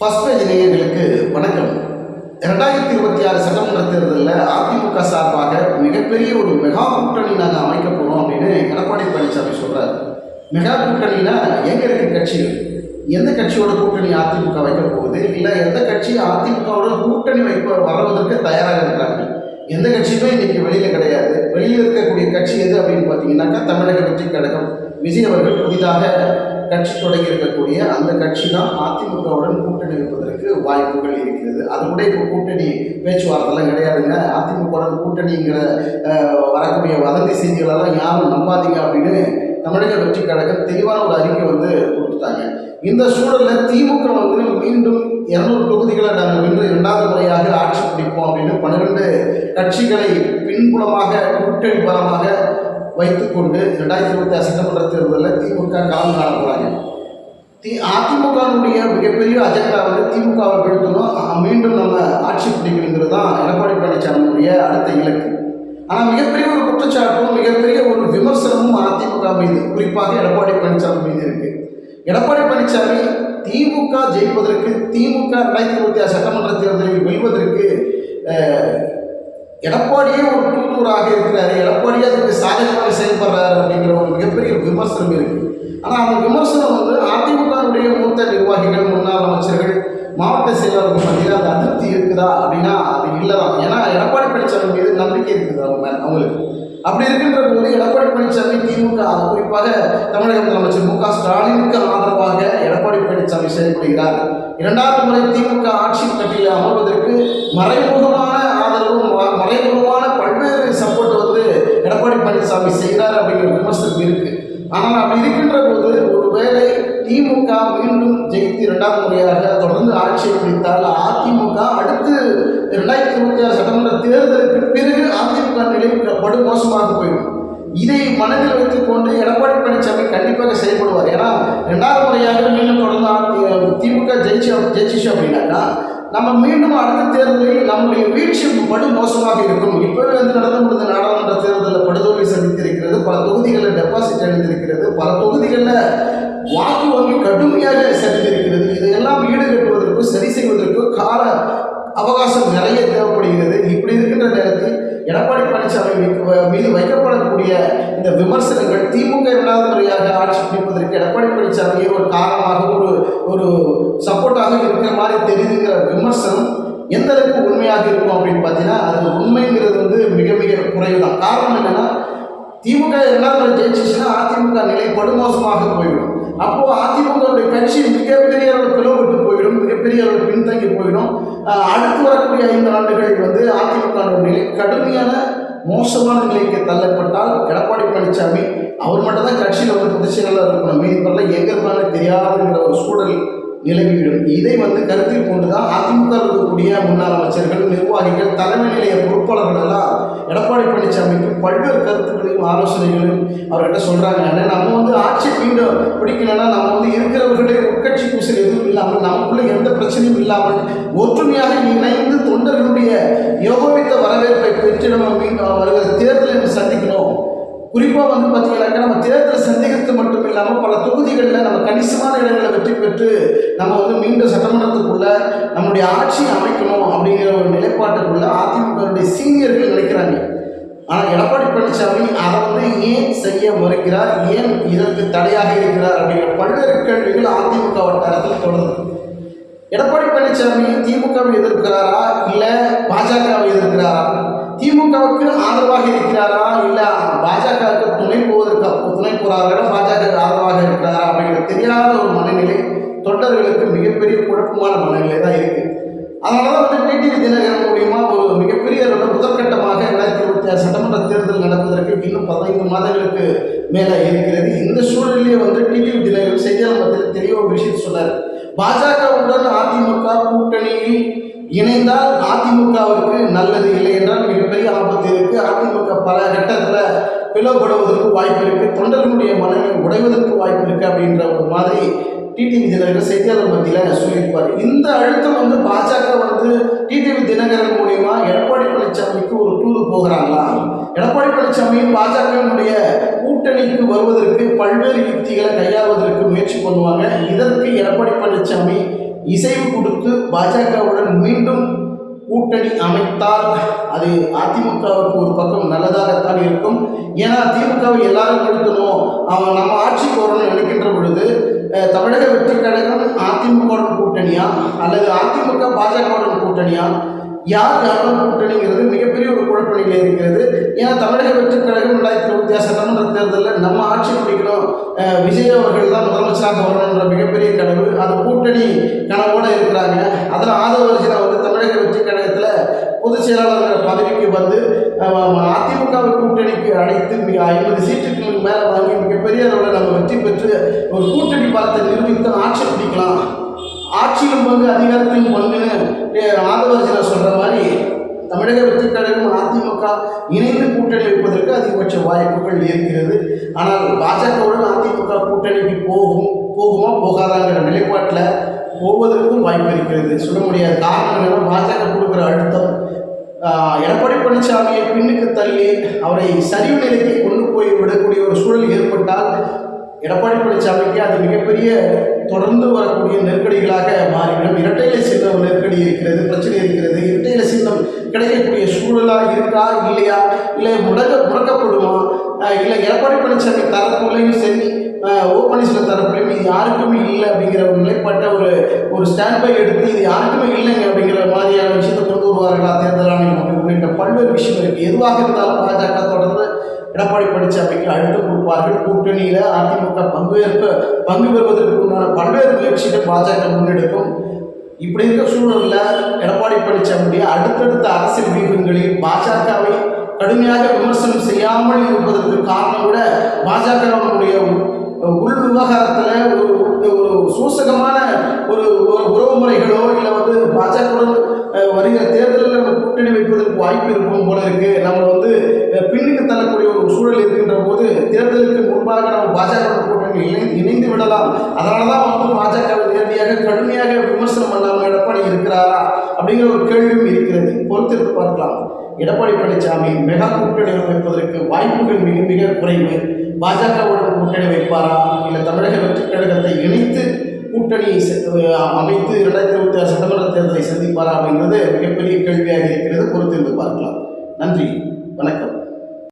First page நேயர்களுக்கு வணக்கம். இரண்டாயிரத்தி இருபத்தி ஆறு சட்டமன்ற தேர்தலில் அதிமுக சார்பாக மிகப்பெரிய ஒரு மெகா கூட்டணி நாங்கள் அமைக்க போகிறோம் அப்படின்னு எடப்பாடி பழனிசாமி சொல்கிறார் மெகா கூட்டணினா எங்கே இருக்க கட்சிகள்? எந்த கட்சியோட கூட்டணி அதிமுக வைக்க போகுது? இல்லை எந்த கட்சி அதிமுகவோட கூட்டணி வைப்ப வர்றதற்கு தயாராக இருக்கிறாங்க எந்த கட்சியுமே இன்னைக்கு வெளியில் கிடையாது. வெளியில் இருக்கக்கூடிய கட்சி எது அப்படின்னு பார்த்தீங்கன்னாக்கா தமிழக வெற்றி கழகம். விஜய் அவர்கள் புதிதாக கட்சி தொடங்கி இருக்கக்கூடிய அந்த கட்சி தான் அதிமுகவுடன் கூட்டணி வைப்பதற்கு வாய்ப்புகள் இருக்கிறது. அது கூட இப்போ கூட்டணி பேச்சுவார்த்தைலாம் கிடையாதுங்க. அதிமுகவுடன் கூட்டணிங்கிற வரக்கூடிய வதந்தி செய்திகளெல்லாம் யாரும் நம்பாதீங்க அப்படின்னு தமிழக வெற்றி கழகம் தெளிவான ஒரு அறிக்கை வந்து கொடுத்துட்டாங்க. இந்த சூழலில் திமுக வந்து மீண்டும் இருநூறு தொகுதிகளை நாங்கள் வென்று இரண்டாவது முறையாக ஆட்சி பிடிப்போம் அப்படின்னு பன்னிரெண்டு கட்சிகளை பின்புலமாக கூட்டணி பலமாக வைத்துக்கொண்டு ரெண்டாயிரத்தி இருபத்தி ஆறு சட்டமன்ற தேர்தலில் திமுக களம் காண போகிறாங்க தி அதிமுகவுடைய மிகப்பெரிய அஜெண்டா வந்து திமுகவை வீழ்த்தணும் மீண்டும் நம்ம ஆட்சி பிடிக்கணுங்கிறது தான் எடப்பாடி பழனிசாமியுடைய அடுத்த இலக்கு. ஆனால் மிகப்பெரிய ஒரு குற்றச்சாட்டும் மிகப்பெரிய ஒரு விமர்சனமும் அதிமுக மீது குறிப்பாக எடப்பாடி பழனிசாமி மீது இருக்கு. எடப்பாடி பழனிசாமி திமுக ஜெயிப்பதற்கு திமுக ரெண்டாயிரத்தி இருபத்தி ஆறு சட்டமன்ற தேர்தலில் வெல்வதற்கு எடப்பாடியே ஒரு தூதுவராக இருக்கிறாரு. எடப்பாடியே அதுக்கு சாதகமாக செயல்படுறாரு அப்படிங்கிற ஒரு மிகப்பெரிய விமர்சனம் இருக்கு. ஆனால் அந்த விமர்சனம் வந்து அதிமுகவுடைய மூத்த நிர்வாகிகள் முன்னாள் அமைச்சர்கள் மாவட்ட செயலாளர்கள் மத்தியில் அந்த அதிருப்தி இருக்குதா அப்படின்னா அது இல்லை தான் ஏன்னா எடப்பாடி பழனிசாமி மீது நம்பிக்கை இருக்குது அவங்க அவங்களுக்கு. அப்படி இருக்கின்ற போது எடப்பாடி பழனிசாமி திமுக அது குறிப்பாக தமிழக முதலமைச்சர் மு க ஸ்டாலினுக்கு ஆதரவாக எடப்பாடி பழனிசாமி செயல்படுகிறார். இரண்டாவது முறை திமுக ஆட்சி கட்டியில் அமர்வதற்கு மறைமுகமான ஆதரவு மறைமுகமான பல்வேறு சப்போர்ட் வந்து எடப்பாடி பழனிசாமி செய்கிறார் அப்படிங்கிற விமர்சனம் இருக்கு. ஆனால் அப்படி இருக்கின்ற போது ஒருவேளை திமுக மீண்டும் ஜெயித்து இரண்டாவது முறையாக தொடர்ந்து ஆட்சியை பிடித்தால் அதிமுக அடுத்து இரண்டாயிரத்தி இருபத்தி ஆறு சட்டமன்ற தேர்தலுக்கு பிறகு அதிமுக நிலை படு மோசமாக போயிடும். இதை மனதில் வைத்துக்கொண்டு எடப்பாடி பழனிசாமி கண்டிப்பாக செயல்படுவார். ஏன்னா ரெண்டாவது முறையாக மீண்டும் தொடர்ந்து திமுக ஜெயிச்சு ஜெயிச்சிச்சு அப்படின்னாக்கா நம்ம மீண்டும் அடுத்த தேர்தலில் நம்முடைய வீழ்ச்சி படு மோசமாக இருக்கும். இப்போவே வந்து நடந்து முடிந்த நாடாளுமன்ற தேர்தலில் படுதோல்வி சந்தித்திருக்கிறது பல தொகுதிகளில் டெபாசிட் அடைந்திருக்கிறது பல தொகுதிகளில் வாக்கு வங்கி கடுமையாக சரிந்திருக்கிறது இதையெல்லாம் ஈடுகட்டுவதற்கு சரி செய்வதற்கு கால அவகாசம் நிறைய தேவைப்படுகிறது. இப்படி இருக்கின்ற நேரத்தில் எடப்பாடி பழனிசாமி மீது வைக்கப்படக்கூடிய இந்த விமர்சனங்கள் திமுக இரண்டாவது முறையாக ஆட்சி பிடிப்பதற்கு எடப்பாடி பழனிசாமியை ஒரு காரணமாக ஒரு ஒரு சப்போர்ட்டாக இருக்கிற மாதிரி தெரியுதுங்கிற விமர்சனம் எந்த அளவுக்கு உண்மையாக இருக்கும் அப்படின்னு பார்த்தீங்கன்னா அது உண்மைங்கிறது வந்து மிக மிக குறைவு தான் காரணம் என்னன்னா திமுக இரண்டாவது முறை ஜெயிச்சிச்சுன்னா அதிமுக நிலை படுமோசமாக போயிடும் அப்போது அதிமுகவுடைய கட்சி மிகப்பெரிய அளவில் பிளவுபட்டு போயிடும். மிகப்பெரிய அளவில் பின்தங்கி போயிடும். அடுத்து வரக்கூடிய ஐந்து ஆண்டுகள் வந்து அதிமுக நிலை கடுமையான மோசமான நிலைக்கு தள்ளப்பட்டால் எடப்பாடி பழனிசாமி அவர் மட்டும் தான் கட்சியில் வந்து பொதுச் செயலாளர் இருக்கணும். மீதி எங்கே இருப்பாங்க தெரியாதுங்கிற ஒரு சூழல் நிலவிவிடும். இதை வந்து கருத்தில் கொண்டு தான் அதிமுக இருக்கக்கூடிய முன்னாள் அமைச்சர்கள் நிர்வாகிகள் தலைமை நிலைய பொறுப்பாளர்கள் எல்லாம் எடப்பாடி பழனிசாமிக்கு பல்வேறு கருத்துக்களையும் ஆலோசனைகளையும் அவர்கிட்ட சொல்கிறாங்க ஏன்னா நம்ம வந்து ஆட்சி மீண்டும் பிடிக்கலன்னா நம்ம வந்து இருக்கிறவர்களே உட்கட்சி பூசல் எதுவும் இல்லாமல் நமக்குள்ள எந்த பிரச்சனையும் இல்லாமல் ஒற்றுமையாக இணைந்து தொண்டர்களுடைய யோகமித்த வரவேற்பை பெற்று நம்ம மீண்டும் வருகிற தேர்தலை சந்திக்கணும். குறிப்பாக வந்து பார்த்தீங்கன்னாக்கா நம்ம தேர்தல் சந்தேகத்து மட்டும் இல்லாமல் பல தொகுதிகளில் நம்ம கணிசமான இடங்களை வெற்றி பெற்று நம்ம வந்து மீண்டும் சட்டமன்றத்துக்குள்ள நம்முடைய ஆட்சியை அமைக்கணும் அப்படிங்கிற ஒரு நிலைப்பாட்டுக்குள்ள அதிமுகவுடைய சீனியர்கள் நினைக்கிறாங்க. ஆனால் எடப்பாடி பழனிசாமி அதை வந்து ஏன் செய்ய மறுக்கிறார்? ஏன் இதற்கு தடையாக இருக்கிறார்? அப்படிங்கிற பல்வேறு கேள்விகள் அதிமுக வட்டாரத்தில் தொடருது. எடப்பாடி பழனிசாமி திமுகவை எதிர்க்கிறாரா? இல்லை பாஜகவை எதிர்க்கிறாரா? திமுகவுக்கு ஆதரவாக இருக்கிறாரா? இல்லை பாஜகவுக்கு துணை போவதற்கு துணை போறாரா பாஜக ஆதரவாக இருக்கிறாரா அப்படிங்கிறது தெரியாத ஒரு மனநிலை தொண்டர்களுக்கு மிகப்பெரிய குழப்பமான மனநிலை தான் இருக்கு. அதனால தான் வந்து டிடிவி தினகரன் மூலியமா ஒரு மிகப்பெரிய முதற்கட்டமாக ரெண்டாயிரத்தி இருபத்தி ஆறு சட்டமன்ற தேர்தல் நடப்பதற்கு இன்னும் பதினைந்து மாதங்களுக்கு மேலே இருக்கிறது. இந்த சூழலிலே வந்து டிடிவி தினகரன் செய்தியாளர் மத்தியில் ஒரு விஷயத்தை சொன்னார். பாஜகவுடன் அதிமுக கூட்டணியில் இணைந்தால் அதிமுகவிற்கு நல்லது இல்லை என்றால் மிகப்பெரிய ஆபத்து இருக்கு. அதிமுக பல கட்டத்தில் பிளவுபடுவதற்கு வாய்ப்பு இருக்கு. தொண்டர்களுடைய மனநிலை உடைவதற்கு வாய்ப்பு இருக்கு அப்படின்ற ஒரு மாதிரி டிடிவி தினகரன் செய்தியாளர் மத்தியில் சொல்லியிருப்பார். இந்த அழுத்தம் வந்து பாஜக வந்து டிடிவி தினகரன் மூலியமா எடப்பாடி பழனிசாமிக்கு ஒரு டூர் போகிறாங்களா? எடப்பாடி பழனிசாமி பாஜகவினுடைய கூட்டணிக்கு வருவதற்கு பல்வேறு யுக்திகளை கையாள்வதற்கு முயற்சி பண்ணுவாங்க. இதற்கு எடப்பாடி பழனிசாமி இசைவு கொடுத்து பாஜகவுடன் மீண்டும் கூட்டணி அமைத்தால் அது அதிமுகவுக்கு ஒரு பக்கம் நல்லதாகத்தான் இருக்கும். ஏன்னா திமுகவை எல்லாரும் கொடுக்கணும். அவன் நம்ம ஆட்சிக்கு வரணும்னு நினைக்கின்ற பொழுது தமிழக வெற்றி கழகம் அதிமுகவுடன் கூட்டணியா? அல்லது அதிமுக பாஜகவுடன் கூட்டணியா? யார் யாரும் கூட்டணிங்கிறது மிகப்பெரிய ஒரு குழப்பணியில் இருக்கிறது. ஏன்னா தமிழக வெற்றி கழகம் ரெண்டாயிரத்தி இருபத்தி ஆறு சட்டமன்ற தேர்தலில் நம்ம ஆட்சி பிடிக்கணும். விஜய் அவர்கள் தான் முதலமைச்சராக வரணுன்ற மிகப்பெரிய கனவு. அந்த கூட்டணி கனவோடு இருக்கிறாங்க. அதில் ஆதவர்ஜினா வந்து தமிழக வெற்றி கழகத்தில் பொதுச் செயலாளர் பதவிக்கு வந்து அதிமுக கூட்டணிக்கு அழைத்து மிக ஐம்பது சீட்டுக்கு மேலே வாங்கி மிகப்பெரிய அளவில் நம்ம வெற்றி பெற்று ஒரு கூட்டணி பலத்தை நிரூபித்து ஆட்சியிலும் பங்கு அதிகாரத்திலும் பங்குன்னு அஹ், சொல்கிற மாதிரி தமிழக வெற்றி கழகம் அதிமுக இணைந்து கூட்டணி வைப்பதற்கு அதிகபட்ச வாய்ப்புகள் இருக்கிறது. ஆனால் பாஜகவுடன் அதிமுக கூட்டணிக்கு போகும் போகுமா போகாதாங்கிற நிலைப்பாட்டில் போவதற்கும் வாய்ப்பு இருக்கிறது. சொல்ல முடியாது காரணம் என்னன்னா பாஜக கொடுக்குற அழுத்தம் எடப்பாடி பழனிசாமியை பின்னுக்கு தள்ளி அவரை சரிவு நிலைக்கு கொண்டு போய் விடக்கூடிய ஒரு சூழல் ஏற்பட்டால் எடப்பாடி பழனிசாமிக்கு அது மிகப்பெரிய தொடர்ந்து வரக்கூடிய நெருக்கடிகளாக மாறிவிடும். இரட்டையில சின்னம் நெருக்கடி இருக்கிறது பிரச்சனை இருக்கிறது. இரட்டையில சின்னம் கிடைக்கக்கூடிய சூழலாக இருக்கா இல்லையா? இல்லை முடக்க முடக்கப்படுமா இல்லை எடப்பாடி பழனிசாமி தரப்புலையும் சரி ஆஹ் ஓ பன்னீர்செல்வம் தரப்புலையும் இது யாருக்குமே இல்லை அப்படிங்கிற ஒரு நிலைப்பட்ட ஒரு ஒரு ஸ்டாண்ட் பை எடுத்து இது யாருக்குமே இல்லைங்க அப்படிங்கிற மாதிரியான விஷயத்தை கொண்டு வருவார்களா தேர்தல் ஆணையம் உள்ளிட்ட பல்வேறு விஷயம் இருக்குது எதுவாக இருந்தாலும் பாஜக தொடர்ந்து எடப்பாடி பழனிசாமிக்கு அழுத்தம் கொடுப்பார்கள். கூட்டணியில் அதிமுக பங்குயேற்க பங்கு பெறுவதற்கு உண்டான பல்வேறு முயற்சிகள் பாஜக முன்னெடுக்கும். இப்படி இருக்க சூழலில் எடப்பாடி பழனிசாமியுடைய அடுத்தடுத்த அரசியல் வியூகங்களில் பாஜகவை கடுமையாக விமர்சனம் செய்யாமல் இருப்பதற்கு காரணம் கூட பாஜக உள் விவகாரத்தில் ஒரு ஒரு சூசகமான ஒரு ஒரு உறவு முறைகளோ இல்லை வந்து பாஜகவுடன் அஹ், வருகிற தேர்தலில் நம்ம கூட்டணி வைப்பதற்கு வாய்ப்பு இருக்கும் போல இருக்கு நம்ம வந்து அஹ், பின்னுக்கு தள்ளக்கூடிய ஒரு சூழல் இருக்கின்ற போது தேர்தலுக்கு முன்பாக நம்ம பாஜக கூட்டணி இணைந்து விடலாம். அதனால தான் வந்து பாஜகவை நேரடியாக கடுமையாக விமர்சனம் பண்ணாமல் எடப்பாடி இருக்கிறாரா அப்படிங்கிற ஒரு கேள்வியும் இருக்கிறது. பொறுத்திருந்து பார்க்கலாம். எடப்பாடி பழனிசாமி மெகா கூட்டணி வைப்பதற்கு வாய்ப்புகள் மிக மிக குறைவு. பாஜகவுடன் கூட்டணி வைப்பாரா? இல்லை தமிழக வெற்றி கழகத்தை இணைத்து கூட்டணி அமைத்து இரண்டாயிரத்தி இருபத்தி ஆறு சட்டமன்ற தேர்தலை சந்திப்பாரா அப்படிங்கிறது மிகப்பெரிய கேள்வியாக இருக்கிறது. பொறுத்திருந்து பார்க்கலாம். நன்றி. வணக்கம்.